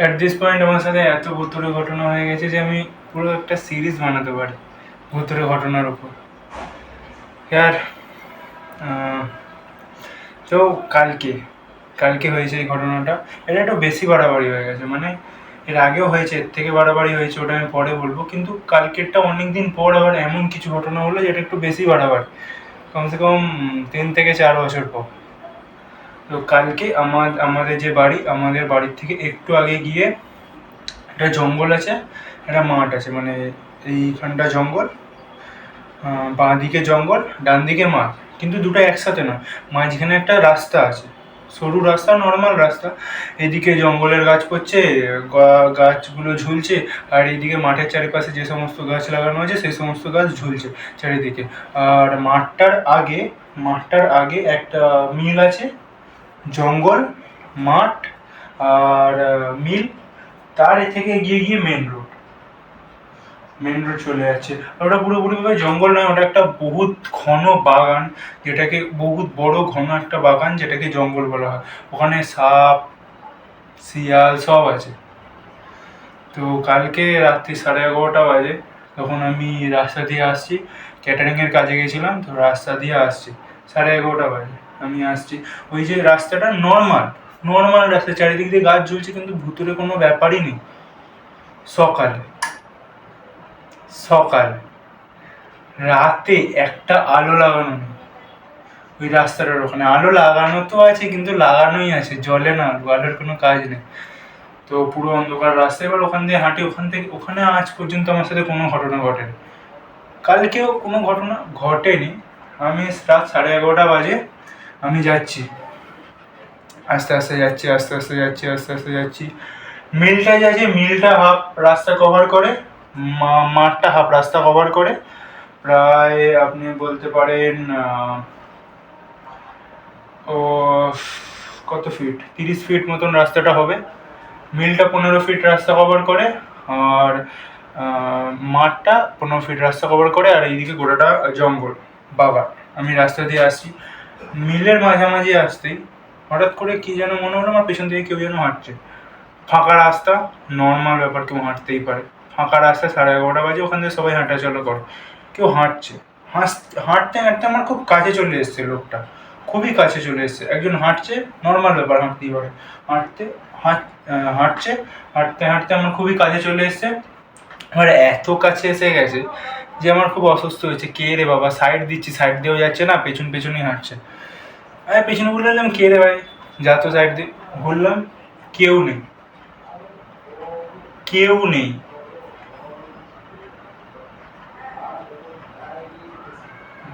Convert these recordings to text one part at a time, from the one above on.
At this point আমার সাথে এত ভুতুরে ঘটনা হয়ে গেছে যে আমি পুরো একটা সিরিজ বানাতে পারি ভুতুরে ঘটনার উপর। আর তো কালকে কালকে হয়েছে এই ঘটনাটা। এটা একটু বেশি বাড়াবাড়ি হয়ে গেছে মানে এর আগেও হয়েছে, এর থেকে বাড়াবাড়ি হয়েছে, ওটা আমি পরে বলব, কিন্তু কালকেরটা অনেক দিন পর আবার এমন কিছু ঘটনা হলো যেটা একটু বেশি বাড়াবাড়ি। কমসে কম তিন থেকে চার বছর পর। তো কালকে আমার আমাদের যে বাড়ি, আমাদের বাড়ির থেকে একটু আগে গিয়ে একটা জঙ্গল আছে, একটা মাঠ আছে মানে এইখানটা জঙ্গল বাঁ দিকে জঙ্গল ডান দিকে মাঠ। কিন্তু দুটো একসাথে না মাঝখানে একটা রাস্তা আছে, সরু রাস্তা নর্মাল রাস্তা। এদিকে জঙ্গলের গাছ পড়ছে গাছগুলো ঝুলছে, আর এইদিকে মাঠের চারিপাশে যে সমস্ত গাছ লাগানো আছে, সেই সমস্ত গাছ ঝুলছে চারিদিকে। আর মাঠটার আগে মাঠটার আগে একটা মিল আছে জঙ্গল, মাঠ আর মিল। তার এ থেকে গিয়ে গিয়ে মেন রোড মেন রোড চলে যাচ্ছে। আর ওটা পুরোপুরিভাবে জঙ্গল নয়, ওটা একটা বহুত ঘন বাগান, যেটাকে বহুত বড় ঘন একটা বাগান যেটাকে জঙ্গল বলা হয়। ওখানে সাপ, শিয়াল সব আছে। তো কালকে রাত্রি সাড়ে এগারোটা বাজে, তখন আমি রাস্তা দিয়ে আসছি। ক্যাটারিংয়ের কাজে গেছিলাম, তো রাস্তা দিয়ে আসছি। সাড়ে এগারোটা বাজে। আমি আসছি। ওই যে রাস্তাটা নর্মাল নর্মাল রাস্তা, চারিদিক দিয়ে গাছ ঝুলছে কিন্তু ভুতুরে কোনো ব্যাপারই নেই। সকালে, সকাল, রাতে একটা আলো লাগানো নেই। ওই রাস্তাটার ওখানে আলো লাগানো তো আছে, কিন্তু লাগানোই আছে, জলে না আলো আলোর কোনো কাজ নেই। তো পুরো অন্ধকার রাস্তা, এবার ওখান দিয়ে হাঁটি, ওখান থেকে, ওখানে আজ পর্যন্ত আমার সাথে কোনো ঘটনা ঘটেনি। কালকেও কোনো ঘটনা ঘটেনি। আমি রাত সাড়ে এগারোটা বাজে আমি যাচ্ছি। আস্তে আস্তে যাচ্ছি, আস্তে আস্তে যাচ্ছি, আস্তে আস্তে যাচ্ছি। মিলটা যাচ্ছে মিলটা হাফ রাস্তা কভার করে মাঠটা হাফ রাস্তা কভার করে। প্রায় আপনি বলতে পারেন ও, কত ফিট তিরিশ ফিট মতন রাস্তাটা হবে। মিলটা পনেরো ফিট রাস্তা কভার করে, আর মাঠটা পনেরো ফিট রাস্তা কভার করে, আর এইদিকে গোটাটা জঙ্গল বাগান আমি রাস্তা দিয়ে আসছি। মিলের মাঝামাঝি আসতেই হঠাৎ করে কি যেন মনে হলো আমার পেছন থেকে কেউ যেন হাঁটছে। ফাঁকা রাস্তা নর্মাল ব্যাপার, কেউ হাঁটতেই পারে। ফাঁকা রাস্তা, সাড়ে এগারোটা বাজে, ওখান থেকে সবাই হাঁটাচলা করে। কেউ হাঁটছে। হাস হাঁটতে হাঁটতে আমার খুব কাছে চলে এসছে লোকটা। খুবই কাছে চলে এসছে। একজন হাঁটছে নর্মাল ব্যাপার, হাঁটতেই পারে। হাঁটতে হাঁট হাঁটছে। হাঁটতে হাঁটতে আমার খুবই কাছে চলে এসছে। এবার এত কাছে এসে গেছে যে আমার খুব অসুস্থ হয়েছে, কে রে বাবা? সাইড দিচ্ছি সাইড দিয়েও যাচ্ছে না, পেছন পেছনই হাঁটছে। আমি পেছনে বললাম কে রে ভাই? যা তো সাইড দিয়ে ঘুরলাম, কেউ নেই। কেউ নেই।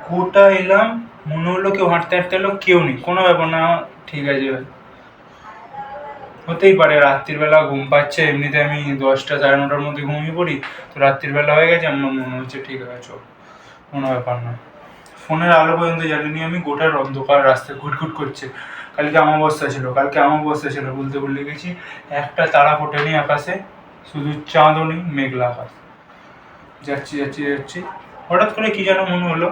গোটা এলাম, মনে হলো কেউ হাঁটতে হাঁটতে এলো, কেউ নেই। কোনো ব্যাপার না, ঠিক আছে ভাই। হতেই পারে, রাত্রির বেলা ঘুম পাচ্ছে, এমনিতে আমি দশটা সাড়ে নটার মধ্যে ঘুমিয়ে পড়ি, তো রাত্রির বেলা হয়ে গেছে, আমার মনে হচ্ছে ঠিক আছে, চল। কোনো ব্যাপার না। ফোনের আলো পর্যন্ত জানিনি আমি, গোটার অন্ধকার রাস্তায় ঘুটঘুট করছে। কালকে অমাবস্যা ছিল, কালকে অমাবস্যা ছিল, বলতে বলতে গেছি। একটা তারা ফোটেনি আকাশে, শুধু চাঁদও নেই, মেঘলা আকাশ। যাচ্ছি যাচ্ছি যাচ্ছি। হঠাৎ করে কি যেন মনে হলো,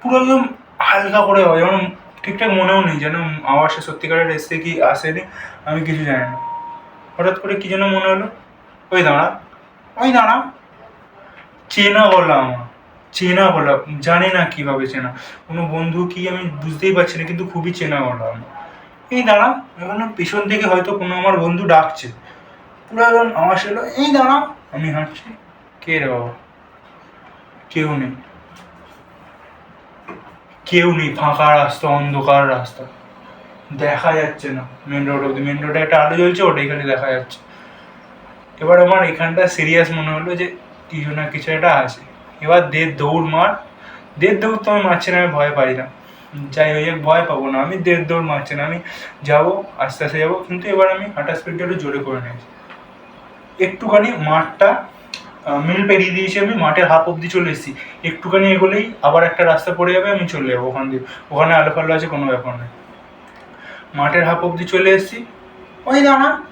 পুরো একদম হালকা করে হয়, যেমন ঠিকঠাক মনেও নেই যেন আওয়াজটা সত্যিকারের এসছে কি আসেনি, আমি কিছু জানি না। হঠাৎ করে কি যেন মনে হলো? ওই দাঁড়া ওই দাঁড়া। চেনা গলা আমার, চেনা গলা জানি না কীভাবে চেনা। কোনো বন্ধু কি আমি বুঝতেই পারছি না, কিন্তু খুবই চেনা গলা আমার। এই দাঁড়া, এখানে পিছন থেকে হয়তো কোনো আমার বন্ধু ডাকছে। পুরো একদম আওয়াজ এলো, এই দাঁড়া। আমি হাঁটছি কে রে বাবা? কেউ নেই। কেউ নেই, ফাঁকা রাস্তা, অন্ধকার রাস্তা। দেখা যাচ্ছে না মেন রোড অব্দি মেন রোডে একটা আলো জ্বলছে ওটাই খালি দেখা যাচ্ছে। এবার আমার এখানটা সিরিয়াস মনে হলো যে, কিছু না কিছু একটা আছে। এবার দেড় দৌড় মার। দেড় দৌড় তো আমি মারছি না, আমি ভয় পাই না। যাই হয়ে যাক, ভয় পাবো না। আমি দেড় দৌড় মারছি না, আমি যাব, আস্তে আস্তে যাব, কিন্তু এবার আমি হাঁটা স্পিডটা একটু জোরে করে নিয়েছি। একটুখানি মাঠটা মিল পেরিয়ে দিয়েছি আমি, মাঠের হাফ অব্দি চলে এসেছি। একটুখানি এগোলেই আবার একটা রাস্তা পড়ে যাবে, আমি চলে যাব ওখান দিয়ে। ওখানে আলো ফালো আছে, কোনো ব্যাপার নেই। মাঠের হাফ অব্দি চলে এসেছি। ওই দাঁড়া।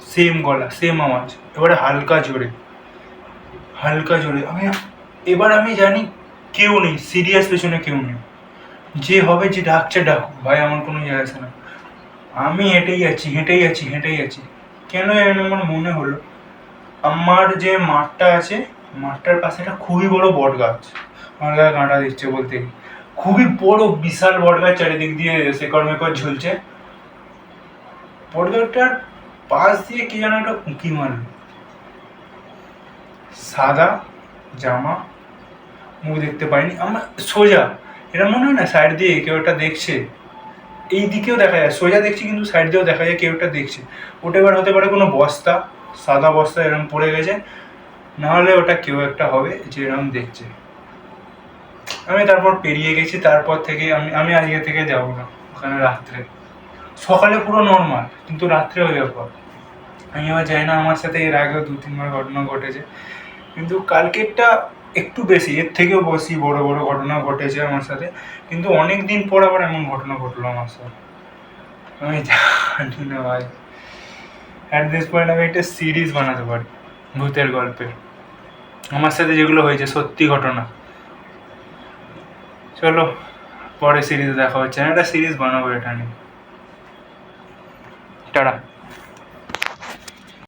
সেম গলা সেম আওয়াজ। এবারে হালকা জোরে। হালকা জোরে। আমি, এবার আমি জানি কেউ নেই সিরিয়াস পেছনে কেউ নেই। যে হবে, যে ডাকছে, ডাকুক। ভাই, আমার কোনো ইয়ে আছে না। আমি হেঁটেই যাচ্ছি হেঁটেই যাচ্ছি হেঁটেই যাচ্ছি। কেন যেন আমার মনে হলো আমার যে মাঠটা আছে, মাঠটার পাশে একটা খুবই বড় বট গাছ আমার গায়ে কাঁটা দিচ্ছে বলতে। খুবই বড়, বিশাল বট গাছ চারিদিক দিয়ে শেকড় মেকড় ঝুলছে। বট গাছটার পাশ দিয়ে কি যেন একটা উঁকি মারলো। সাদা জামা, মুখ দেখতে পাইনি। আমার সোজা এটা মনে হয় না সাইড দিয়ে কেউ একটা দেখছে। এই দিকেও দেখা যায়, সোজা দেখছি কিন্তু সাইড দিয়েও দেখা যায় কেউ একটা দেখছে। ওটা এবার হতে পারে কোনো বস্তা। সাদা বস্তা এরকম পড়ে গেছে, নাহলে ওটা কেউ একটা হবে যে এরকম দেখছে। আমি তারপর পেরিয়ে গেছি, তারপর থেকে আমি আমি আজকে থেকে যাব না ওখানে রাত্রে। সকালে পুরো নর্মাল কিন্তু রাত্রে ওই ব্যাপার আমি আবার জানি না, আমার সাথে এর আগেও দু, তিনবার ঘটনা ঘটেছে। কিন্তু কালকেরটা একটু বেশি, এর থেকেও বেশি বড় বড় ঘটনা ঘটেছে আমার সাথে। কিন্তু অনেক দিন পর আবার এমন ঘটনা ঘটলো আমার সাথে। আমি জানি না ভাই। অ্যাট দিস পয়েন্ট আমি একটা সিরিজ বানাতে পারি, ভূতের গল্পের। আমার সাথে যেগুলো হয়েছে, সত্যি ঘটনা। চলো পরে সিরিজ দেখা হচ্ছে। না একটা সিরিজ বানাবো এটা নিয়ে। টাটা।